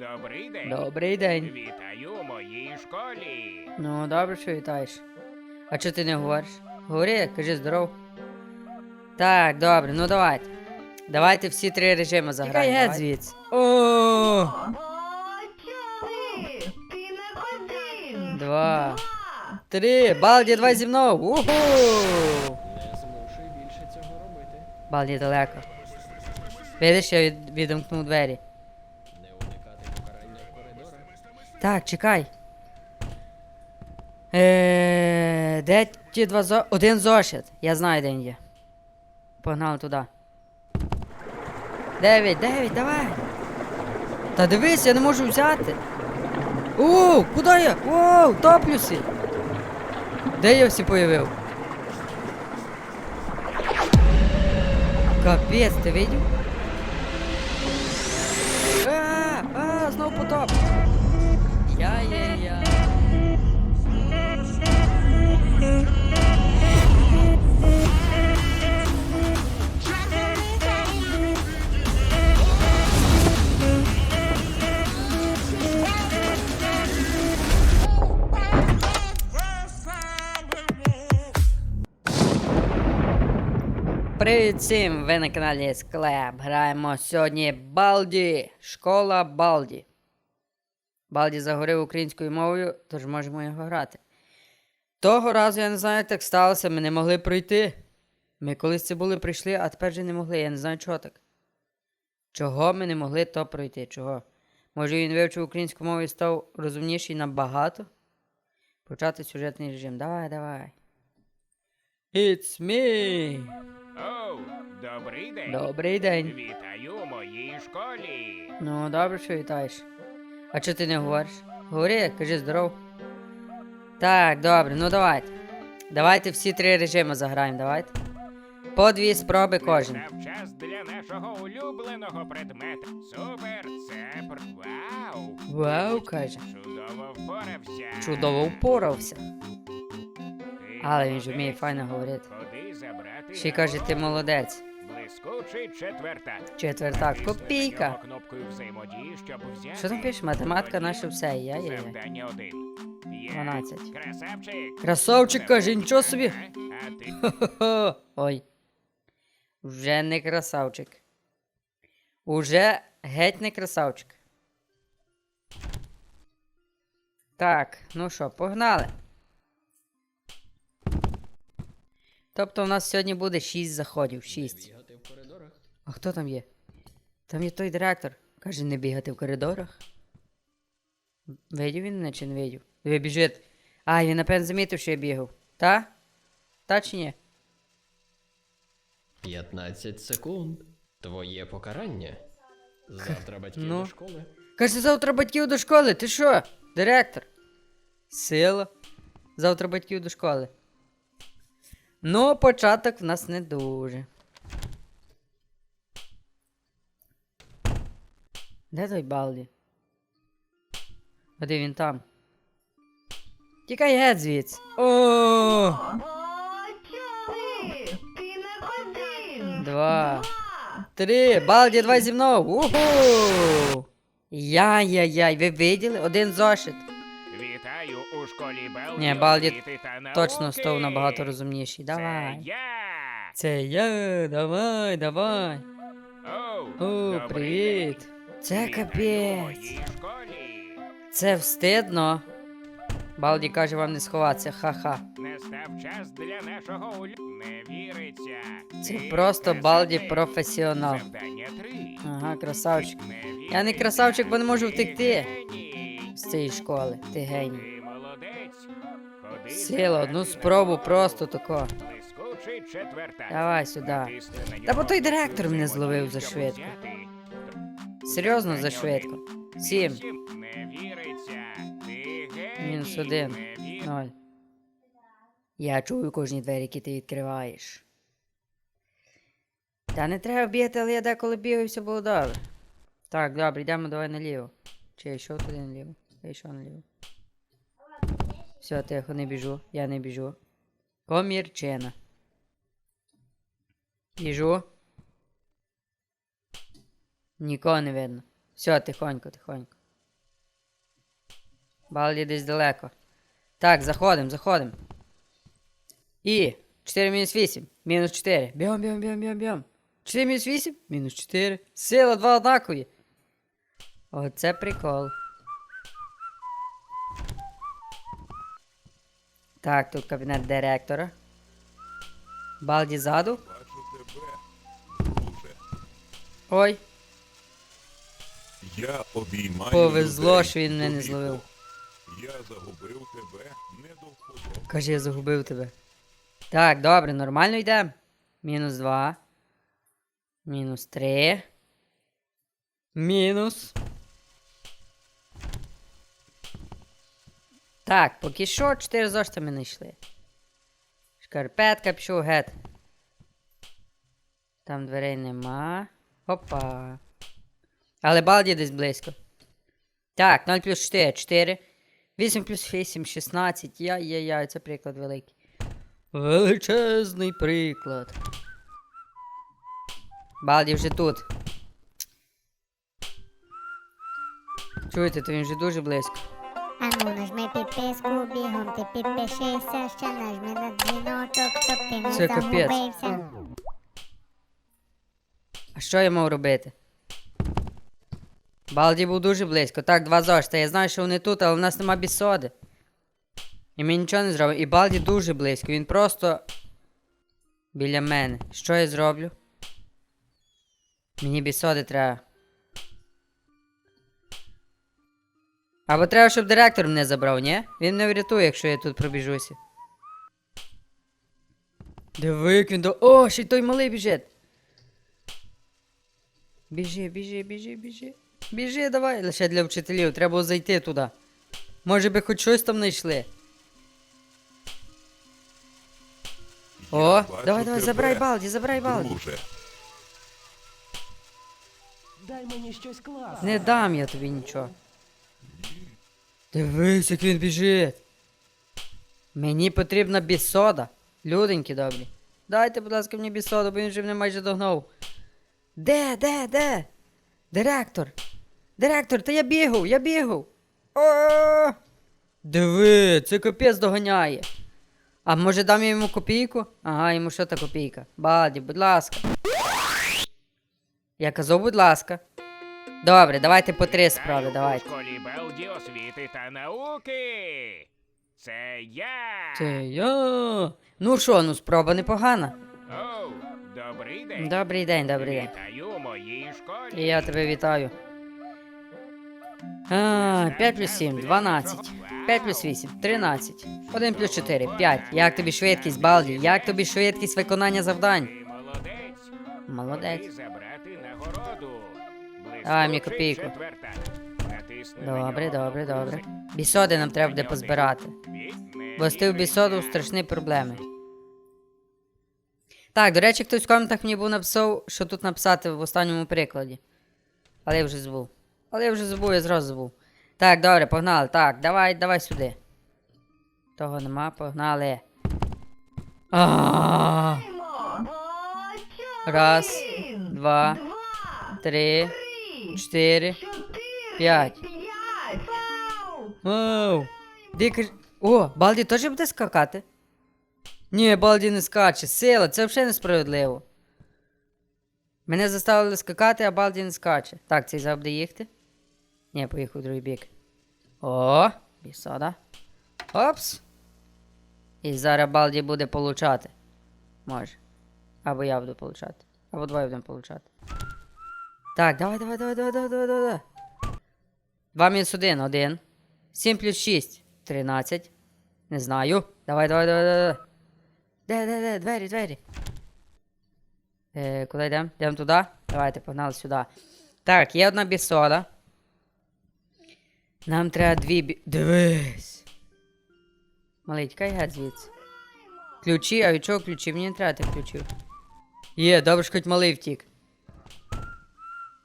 Добрий день. Добрий день. Вітаю у моїй школі. Ну, добре, що вітаєш. А чого ти не говориш? Говори, кажи здоров. Так, добре, ну давайте. Давайте всі три режими заграємо. Тікай геть звідси. О, О, чорний! Ти не один! Два. три. Балді, давай зі мною. Уху! Не змушуй більше цього робити. Балді далеко. Видиш, я від... відімкнув двері. Не уникати покарання в коридорах. Так, чекай. Е, де ті два зо... Один зошит. Я знаю, де він є. Погнали туди. Дев'ять, дев'ять, давай. Та дивись, я не можу взяти. О, куди я? О, топлюся. Де я всі появив? Капець, ти видів? А, а, знову потоп. Я-я-я. Привіт всім! Ви на каналі Склеп. Граємо сьогодні Балді. Школа Балді. Балді загорив українською мовою, тож можемо його грати. Того разу я не знаю, як так сталося, ми не могли пройти. Ми колись це були прийшли, а тепер вже не могли. Я не знаю, чого так. Чого ми не могли то пройти? Чого? Може він вивчив українську мову і став розумніший набагато? Почати сюжетний режим. Давай, давай. It's me! Оу, добрий день. Добрий день. Вітаю у моїй школі. Ну, добре, що вітаєш. А чого ти не говориш? Говори, кажи здоров. Так, добре, ну давайте. Давайте всі три режими заграємо, давайте. По дві спроби кожен. Настав час для нашого улюбленого предмета. Супер, це пр... Вау! Вау, каже. Чудово впорався. Чудово впорався. Ти Але він ж вміє молодець. файно говорити. Ходи забрати. Ще й каже, ти молодець. Блискучий четвертак. Четвертак, копійка. кнопкою взаємодії, щоб взяти. Що там пише? Математика наше все. Я, я. Завдання один. 12. Красавчик. Красавчик, каже, нічого собі. Ага, А ти Хо-хо. Ой. Вже не красавчик. Уже геть не красавчик. Так, ну що, погнали. Тобто в нас сьогодні буде 6 заходів. 6. А хто там є? Там є той директор. Каже, не бігати в коридорах. Видів він мене чи не видів? Ви біжить. А, він напевно замітив, що я бігав. Та? Та чи ні? 15 секунд. Твоє покарання. Завтра батьків Ну. до школи. Каже, завтра батьків до школи. Ти що? Директор? Сила. Завтра батьків до школи. Ну, початок в нас не дуже. Де той Балді? А він там? Тікай геть звідси. О! О, чорний! Ти не один! Два. Три. Балді, давай зі мною. Уху! Яй-яй-яй, ви виділи? Один зошит. Вітаю у школі Белді. Ні, Балді освіти та науки. Точно став набагато розумніший. Це Давай. я. Це я, давай, давай. Оу, О, добрий привіт. Це капець. Це встидно. Балді каже вам не сховатися, ха-ха. Настав час для нашого улю... Не віриться. Це просто Балді професіонал. Ага, красавчик. Я не красавчик, бо не можу втекти з цієї школи. Ти геній. Сила, одну спробу просто тако. Давай сюди. Та бо той директор мене зловив за швидко. Серйозно за Завдання швидко. Сім. Не віриться. Ти геній. Мінус один. Ноль. Я чую кожні двері, які ти відкриваєш. Та не треба бігати, але я деколи бігаю, все було добре. Так, добре, йдемо давай наліво. Чи я йшов туди наліво? Я йшов наліво. Все, тихо, не біжу. Я не біжу. Комірчина. Біжу. Нікого не видно. Все, тихонько, тихонько. Балді десь далеко. Так, заходимо, заходимо. І 4 мінус 8. Мінус 4. Бьом, бьом, бьом, бьом, бьом. 4 мінус 8. Мінус 4. Сила, два однакові. Оце прикол. Так, тут кабінет директора. Балді ззаду. Ой, Я обіймаю Повезло, людей що він мене не зловив. Я загубив тебе не до каже, я загубив тебе. Так, добре, нормально йде. Мінус 2. Мінус 3. Мінус. Так, поки що 4 зошити ми не йшли. Шкарпетка пішов гет. Там дверей нема. Опа. Але балді десь близько. Так, 0 плюс 4, 4. 8 плюс 8, 16. Яй-яй-яй, це приклад великий. Величезний приклад. Балді вже тут. Чуєте, то він вже дуже близько. Ану, нажми підписку, бігом ти підпишися, ще нажми на дзвіночок, щоб ти не Це капець. загубився. А що я мав робити? Балді був дуже близько. Так, два зошита. Я знаю, що вони тут, але в нас нема бісоди. І ми нічого не зробимо. І Балді дуже близько. Він просто біля мене. Що я зроблю? Мені бісоди треба. Або треба, щоб директор мене забрав, ні? Він мене врятує, якщо я тут пробіжуся. Як він до. О, ще й той малий біжить. Біжи, біжи, біжи, біжи. Біжи, давай. Лише для вчителів, треба було зайти туди. Може би хоч щось там знайшли. О, давай, давай, тебе, забирай балді, забирай балді. Друже, Дай мені щось класне. Не дам я тобі нічого. Дивись, як він біжить. Мені потрібна бісода. Люденькі добрі. Дайте, будь ласка, мені бісоду, бо він вже мене майже догнав. Де, де, де? Директор. Директор, та я бігав, я бігав. О! Диви, це капець доганяє. А може дам я йому копійку? Ага, йому що та копійка? Баді, будь ласка. Я казав, будь ласка. Добре, давайте по три справи, давайте. У школі Белді освіти та науки. Це я. Це я. Ну що, ну спроба непогана. Оу, добрий день. Добрий день, добрий день. Вітаю у моїй школі. І я тебе вітаю. А, 5 плюс 7, 12. 5 плюс 8, 13. 1 плюс 4, 5. Як тобі швидкість, Балді? Як тобі швидкість виконання завдань? Молодець. Молодець. Забрати нагороду. Давай мені копійку. Добре, добре, добре. Бісоди нам треба буде позбирати. Тих мій бісоду страшні проблеми. Так, до речі, хтось в коментах мені був написав, що тут написати в останньому прикладі. Але я вже забув. Але я вже забув, я зразу забув. Так, добре, погнали. Так, давай, давай сюди. Того нема, погнали. А. Раз, два, три, чотири. п'ять. п'ять. Дикар... О, Балді теж буде скакати? Ні, Балді не скаче. Сила, це взагалі несправедливо. Мене заставили скакати, а Балді не скаче. Так, цей буде їхати. Ні, поїхав в другий бік. О, бісода. Опс. І зараз Балді буде получати. Може. Або я буду получати. Або двоє будемо получати. Так, давай, давай, давай, давай, давай, давай, давай. 2 мінус 1, 1. 7 плюс 6, 13. Не знаю. Давай, давай, давай, давай. Де, де, де, двері, двері. Е, куди йдемо? Йдемо туди? Давайте, погнали сюди. Так, є одна бісода. Нам треба дві бі... Дивись. Малий, тікай геть звідси. Ключі, а від чого ключі? Мені не треба тих ключів. Є, добре, що хоч малий втік.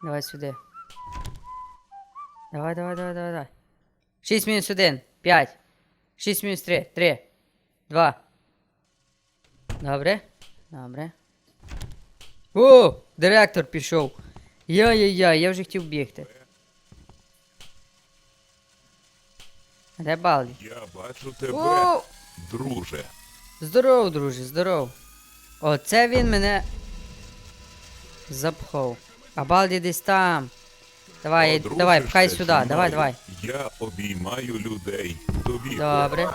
Давай сюди. Давай, давай, давай, давай, давай. 6 мінус 1, 5. 6 мінус 3, 3. 2. Добре. Добре. О, директор пішов. Яй-яй-яй, я вже хотів бігти. Де Балді? Я бачу тебе, О! друже. Здоров, друже, здоров. Оце він мене запхав. А Балді десь там. Давай, Подружишся давай, пхай сюди, давай, давай. Я обіймаю людей. Тобі Добре.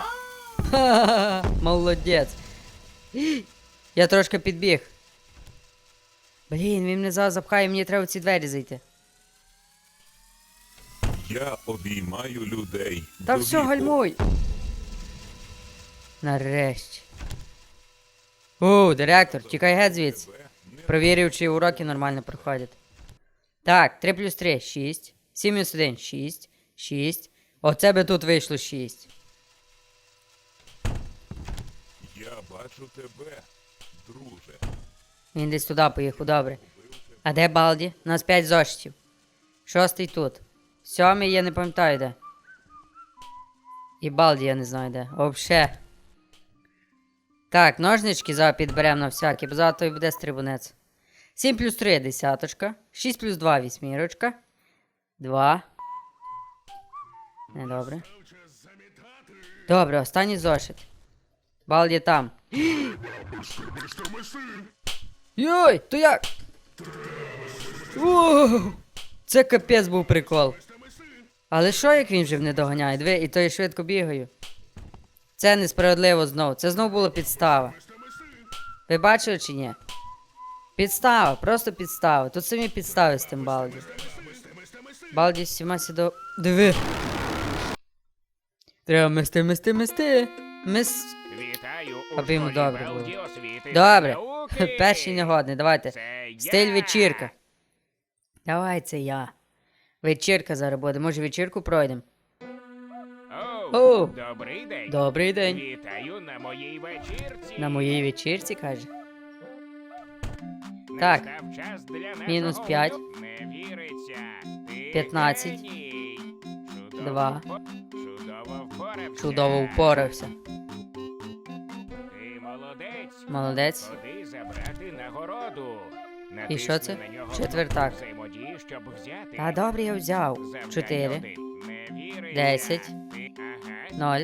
Ха-ха-ха, Молодець. Я трошки підбіг. Блін, він мене зараз запхає, мені треба в ці двері зайти. Я обіймаю людей. Та все, гальмуй. Нарешті. О, директор, тікай геть звідси. Провірив, чи уроки нормально проходять. Так, 3 плюс 3 6. 7 мінус 1 6. 6. Оце би тут вийшло 6. Я бачу тебе, друже. Він десь туди поїхав, добре. А де Балді? У нас 5 зошитів. Шостий тут. Сьомий я не пам'ятаю де. І Балді я не знаю де. Вообще. Так, ножнички зараз підберемо на всякий, бо завтра і буде стрибунець. 7 плюс 3 десяточка. 6 плюс 2 вісьмірочка. 2. Недобре. Добре, останній зошит. Балді там. Йой, то як? Воу! Це капець був прикол. Але що як він вже не доганяє? Диви, і то я швидко бігаю. Це несправедливо знов. Це знов була підстава. Ви бачили чи ні? Підстава, просто підстава. Тут самі підстави з тим Балді. Балді всіма сідо. Диви. Треба мести, мести, мести. Мис. Вітаю Аби йому добре було. Добре. Перший негодний, давайте. Стиль вечірка. Давай це я. Вечірка зараз буде. Може вечірку пройдемо? О, О. добрий день. Добрий день. Вітаю на моїй вечірці. На моїй вечірці каже. Так. Час для Мінус п'ять. улюб- Не віриться. Ти 15. геній. Чудово Два. Чудово впорався. Чудово впорався. Ти молодець. Молодець. Ходи забрати нагороду. І що це? Четвертак. Та добре я взяв. Завдання 4, один. Не віриться. Десять. 0.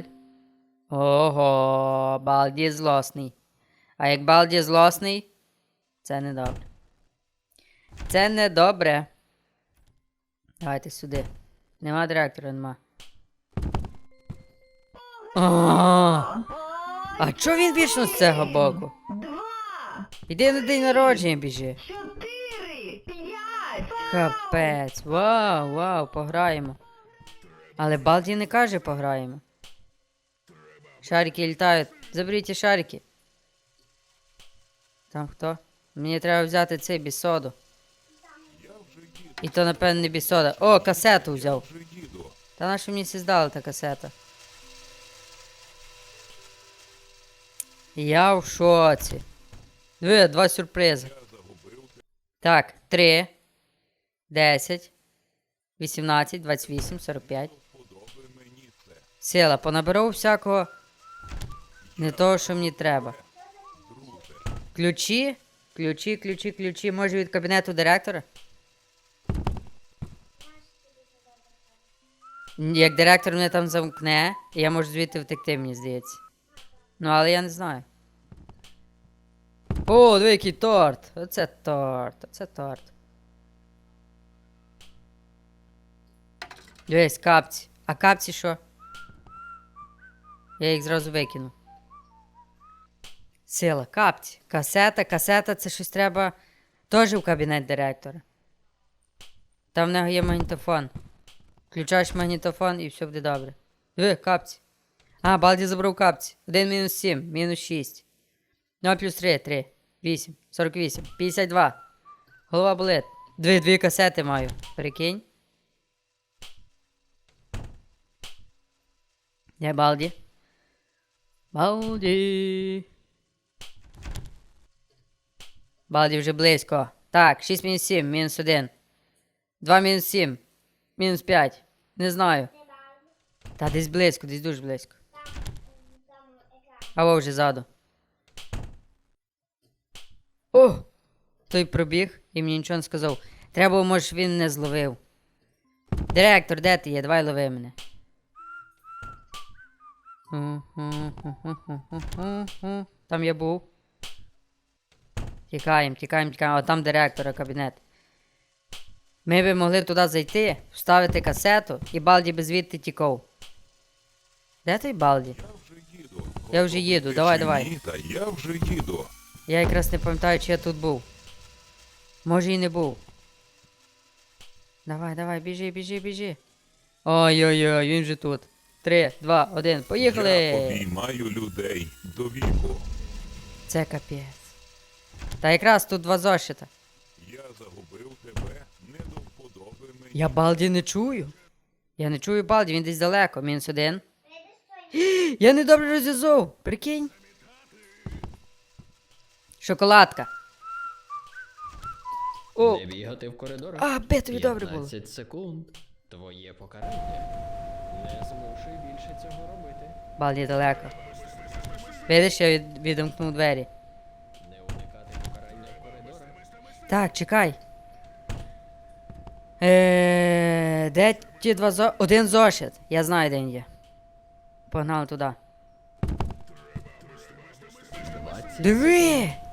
Ого, Балді злосний. А як Балді злосний, це не добре. Це не добре. Давайте сюди. Нема директора, нема. А, а чо він вічно з цього боку? Іди на день народження біжи. Капець. Вау, вау, пограємо. Але Балді не каже пограємо. Шарики літають. Заберіть шарики. Там хто? Мені треба взяти цей бісоду. І то, напевно, не бісода. О, касету взяв. Та на що мені здала та касета? Я в шоці. Диви, два сюрпризи. Так, 3, 10, 18, 28, 45. Подоби. Сила, понаберу всякого. Не того, що мені треба. Ключі? Ключі, ключі, ключі. Може від кабінету директора? Як директор мене там замкне, я можу звідти втекти, мені здається. Ну, але я не знаю. О, диви, який торт! Оце торт, оце торт. Дивись, капці. А капці що? Я їх зразу викину. Сила, капці. Касета, касета, це щось треба теж в кабінет директора. Там в нього є магнітофон. Включаєш магнітофон і все буде добре. Диви, капці. А, Балді забрав капці. 1 мінус 7, мінус 6. 0 плюс 3, 3, 8, 48, 52. Голова болить. Дві, дві касети маю. Прикинь. Де Балді? Балді. Балді вже близько. Так, 6 мінус 7, мінус 1. 2 мінус 7. Мінус 5. Не знаю. Та десь близько, десь дуже близько. А во вже ззаду. О! Той пробіг і мені нічого не сказав. Треба, може, він не зловив. Директор, де ти є? Давай лови мене. Там я був. Тікаємо, тікаємо, тікаємо. А там директора кабінет. Ми би могли туди зайти, вставити касету і Балді би звідти тікав. Де той Балді? Я вже їду. Давай, давай. Я вже їду. Я якраз не пам'ятаю, чи я тут був. Може і не був. Давай, давай, біжи, біжи, біжи. Ой-ой-ой, він же тут. Три, два, один, поїхали! Я обіймаю людей до віку. Це капець. Та якраз тут два зошита. Я загубив тебе не до вподоби мені. Я Балді не чую. Я не чую Балді, він десь далеко. Мінус один. Я недобре розв'язав. Прикинь. Шоколадка. О, Не бігати в коридорах. а, би тобі добре було. 15 секунд. Твоє покарання. Не змушуй більше цього робити. Балді далеко. Видиш, я від, відімкнув двері. Не уникати покарання в коридорах. Так, чекай. Е, де ті два зо... Один зошит. Я знаю, де він є. Погнали туди. 20. Диви!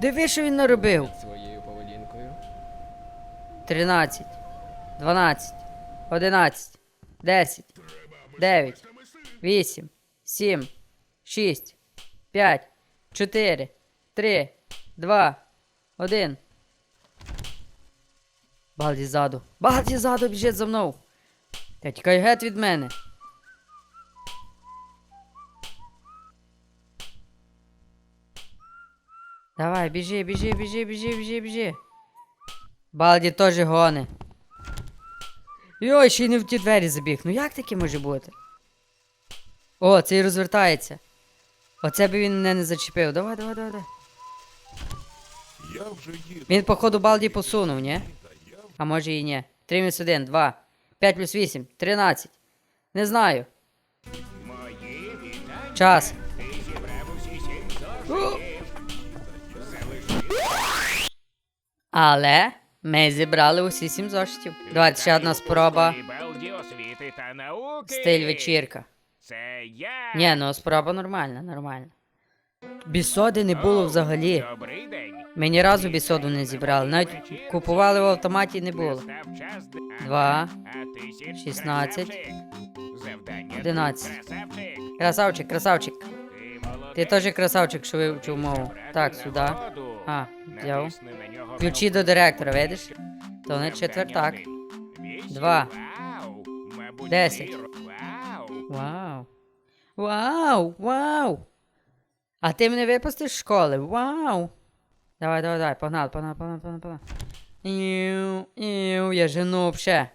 Диви, що він наробив. Своєю поведінкою. 13, 12, 11, 10, 9, 8, 7, 6, 5, 4, 3, 2, 1. Балді ззаду. Балді ззаду біжить за мною. Та тікай геть від мене. Давай, біжи, біжи, біжи, біжи, біжи, біжи. Балді теж гони. Йой, ще й не в ті двері забіг. Ну як таке може бути? О, цей розвертається. Оце би він мене не зачепив. Давай, давай, давай, давай. Я вже їду. Він, походу, Балді посунув, ні? А може і ні. 3 мінус 1, 2. 5 плюс 8, 13. Не знаю. Час. Ти Але ми зібрали усі сім зошитів. Давайте ще одна спроба. Освіти та науки. Стиль вечірка. Це я. Ні, ну спроба нормальна, нормальна. Бісоди не було взагалі. Добрий день. Ми ні разу бісоду не зібрали. Навіть купували в автоматі не було. Настав час д- Два, А 16, красавчик. Завдання 11. Красавчик. Красавчик, красавчик. Ти молодець. Теж красавчик, що вивчив мову. Так, сюди. А, взяв. Натисни на нього Ключі до директора, видиш? То не четвертак. Два. Десять. Вау. Вау. Вау. А ти мене випустиш з школи? Вау. Давай, давай, давай, погнали, погнали, погнали, погнали, погнали. Іу, іу, я жену ще.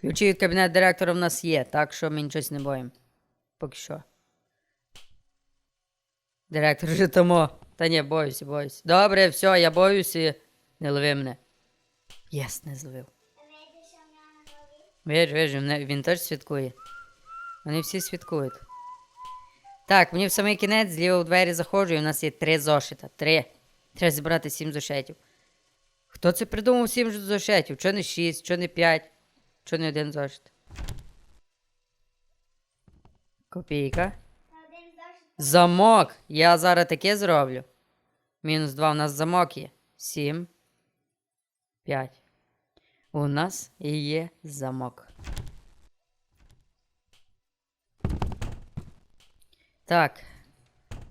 Ключі від кабінету директора в нас є, так що ми нічогось не боїмо. Поки що. Директор вже тому. Та ні, боюся, боюся. Добре, все, я боюся. Не лови мене. Єс, не зловив. Вижу, вижу, він теж святкує. Вони всі святкують. Так, мені в самий кінець зліва в двері заходжу, і у нас є три зошита. Три. Треба зібрати сім зошитів. Хто це придумав сім зошитів? Чо не шість, чо не п'ять, чо не один зошит? Копійка. Замок. Я зараз таке зроблю. Мінус два у нас замок є. Сім. П'ять. У нас і є замок. Так.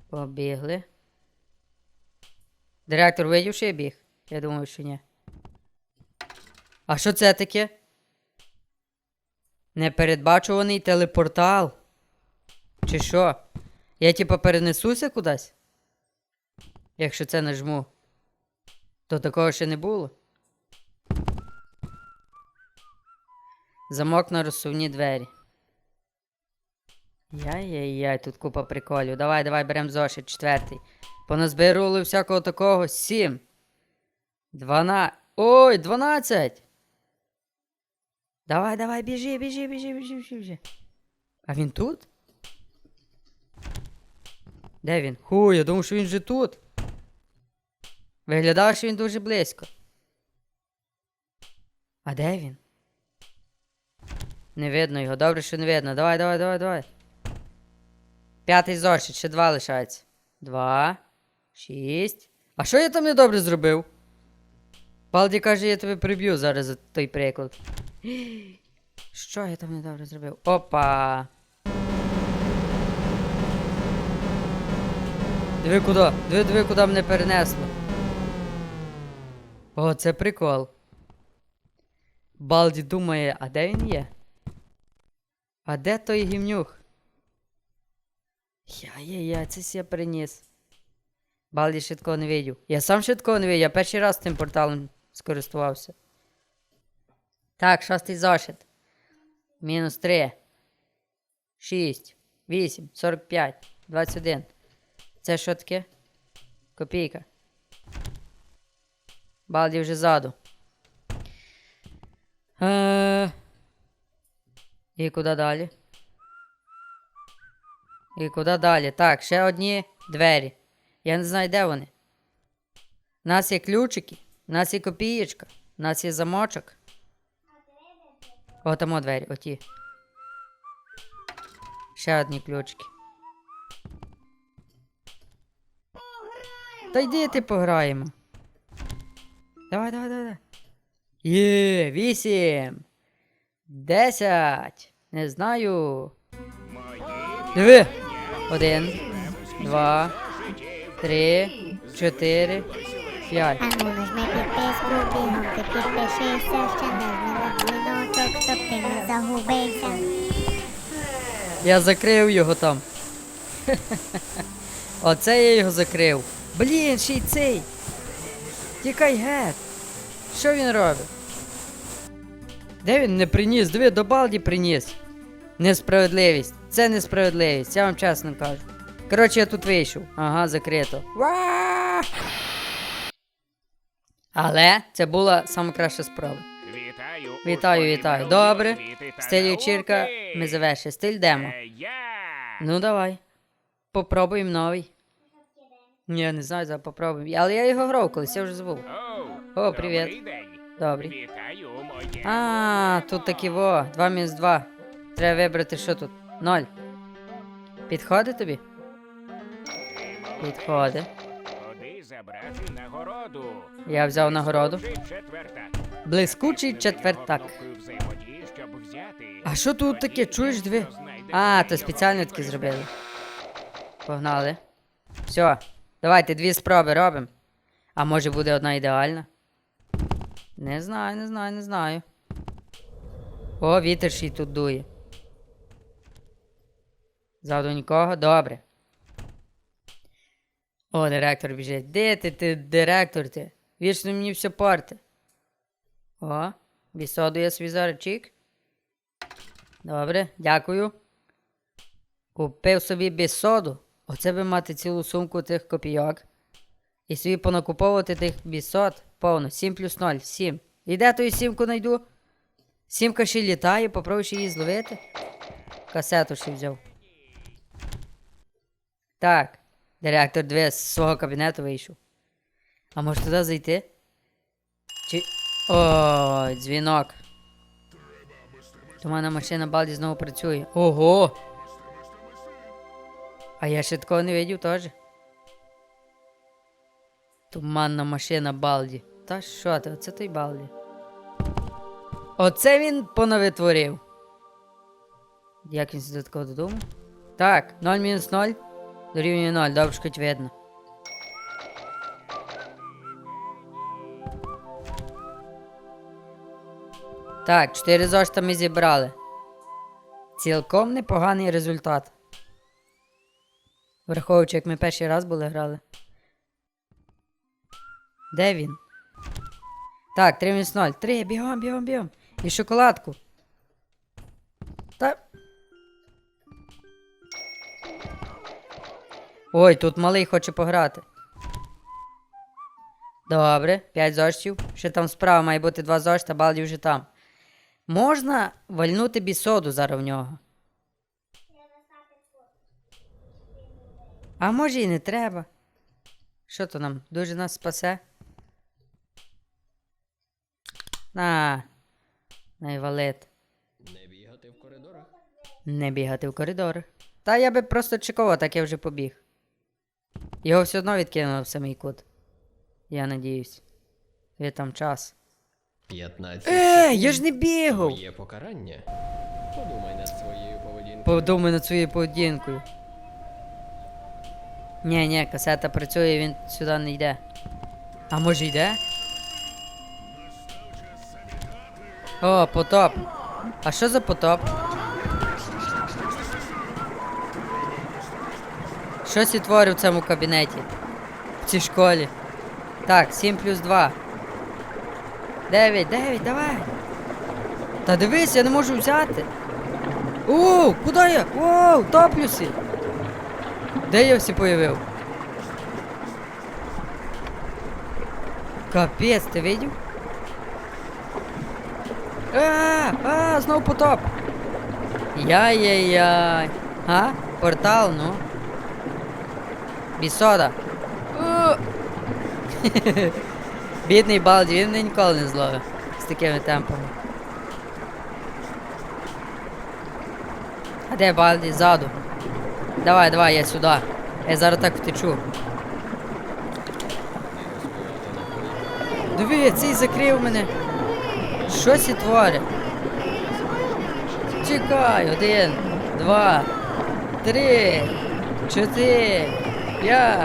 Побігли. Директор видів, що я біг? Я думаю, що ні. А що це таке? Непередбачуваний телепортал. Чи що? Я типа перенесуся кудись? Якщо це нажму. То такого ще не було. Замок на розсувні двері. Яй-яй-яй, тут купа приколів. Давай, давай, берем зошит, четвертий. Поназбирали всякого такого. Сім. Двана. Ой, дванадцять. Давай, давай, біжи, біжи, біжи, біжи, біжи, біжи. А він тут? Де він? Ху, я думав, що він вже тут. Виглядав, що він дуже близько. А де він? Не видно його. Добре, що не видно. Давай, давай, давай, давай. П'ятий зошит, ще два лишається. Два. Шість. А що я там недобре зробив? Балді каже, я тебе приб'ю зараз за той приклад. Що я там недобре зробив? Опа. Диви куди. Диви, диви, куди мене перенесло. О, це прикол. Балді думає, а де він є? А де той гімнюх? Я-я-я, це ся приніс. Балді такого не видів. Я сам такого не видів, я перший раз тим порталом скористувався. Так, шостий зошит. Мінус 3. 6. 8. 45. 21. Це що таке? Копійка. Балді вже ззаду. Е... І куди далі? І куди далі? Так, ще одні двері. Я не знаю, де вони. У нас є ключики, у нас є копієчка, у нас є замочок. О, там о двері, оті. Ще одні ключики. Та йди ти пограємо. Давай, давай, давай. давай. Є, вісім. Десять. Не знаю. Диви. Один, два, три, чотири, п'ять. А ну нажми підписку, бігом ти підпишися, ще нажми на дзвіночок, щоб ти не загубився. Я закрив його там. Оце я його закрив. Блін, ще й цей. Тікай геть. Що він робить? Де він не приніс? Диви, до балді приніс. Несправедливість. Це несправедливість, я вам чесно кажу. Коротше, я тут вийшов. Ага, закрито. Але це була найкраща спроба. Вітаю. Вітаю, вітаю. Добре. Стиль вечірка ми завершили. Стиль демо. Ну давай. Попробуємо новий. Ні, Я не знаю, зараз попробуємо. Але я його грав колись, я вже забув. О, привіт. добрий. А, тут такі во. 2 мінус 2. Треба вибрати, що тут. Ноль. Підходить тобі? Підходить. Я взяв нагороду. Блискучий четвертак. А що тут таке? Чуєш дві? А, то спеціально такі зробили. Погнали. Все. Давайте дві спроби робимо. А може буде одна ідеальна? Не знаю, не знаю, не знаю. О, вітер ще й тут дує. Ззаду нікого? Добре. О, директор біжить. Де ти, ти, директор ти? Вічно мені все порти. О, бісоду я свій зараз. Добре, дякую. Купив собі бісоду. Оце би мати цілу сумку тих копійок. І собі понакуповувати тих бісод повно. 7 плюс 0, 7. І де ту сімку знайду? Сімка ще літає, попробуй ще її зловити. Касету ще взяв. Так. Директор дві з свого кабінету вийшов. А може туди зайти? Чи. О, дзвінок. Туманна машина Балді знову працює. Ого! А я ще такого не видів теж. Туманна машина Балді. Та що ти, оце той Балді. Оце він понавитворив. Як він сюди такого додому? Так, 0 мінус 0 дорівнює 0, добре, хоч видно. Так, 4 зошита ми зібрали. Цілком непоганий результат. Враховуючи, як ми перший раз були грали. Де він? Так, 3 мінус 0. 3, бігом, бігом, бігом. І шоколадку. Та. Ой, тут малий хоче пограти. Добре, 5 зошитів. Ще там справа має бути 2 зошита, балді вже там. Можна вальнути бісоду зараз в нього. А може і не треба. Що то нам? Дуже нас спасе? На. Найвалит. Не бігати в коридорах. Не бігати в коридори. Та я би просто чекав, так я вже побіг. Його все одно відкинуло в самий кут. Я надіюсь. Є там час. 15 Е, я ж не бігав! Твоє покарання. Подумай над своєю поведінкою. Подумай над своєю поведінкою. Ні, ні, касета працює, він сюди не йде. А може йде? О, потоп. А що за потоп? Щось і творив в цьому кабінеті. В цій школі. Так, 7 плюс 2. 9, 9, давай. Та дивись, я не можу взяти. Оу, куди я? Оу, топлюся. Де я всі появив? Капець, ти видів? А, а, знов потоп. Яй-яй-яй. А? Портал, ну. Бісода. Бідний Балді, він мене ніколи не зловив з такими темпами. А де Балді? Ззаду. Давай, давай, я сюди. Я зараз так втечу. Диви, цей закрив мене. Щось і творить. Чекай, один, два, три, чотири, п'ять.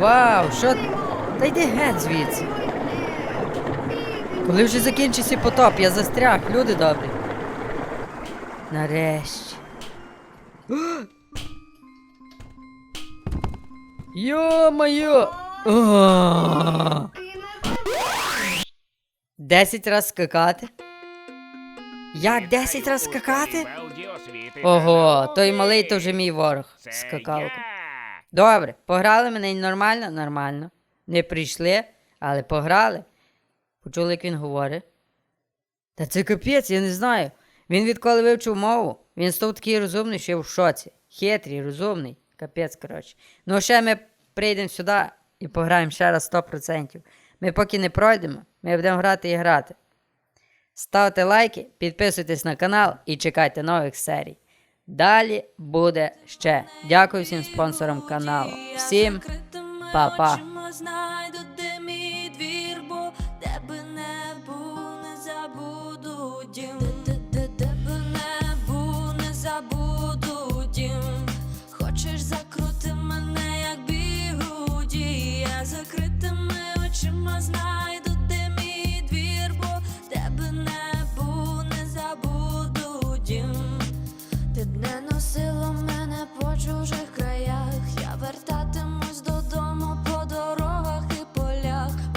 Вау, що. Та йди геть звідси. Коли вже закінчиться потоп, я застряг, люди добрі. Нарешті. Йо-моє! Десять раз скакати? Як десять раз скакати? Ого, той малий то вже мій ворог. Я. Добре, пограли мене нормально? Нормально. Не прийшли, але пограли. Почули, як він говорить. Та це капець, я не знаю. Він відколи вивчив мову, він став такий розумний, що я в шоці. Хитрий, розумний. Капець, коротше. Ну, ще ми прийдемо сюди і пограємо ще раз 100%. Ми поки не пройдемо, ми будемо грати і грати. Ставте лайки, підписуйтесь на канал і чекайте нових серій. Далі буде ще. Дякую всім спонсорам каналу. Всім па-па.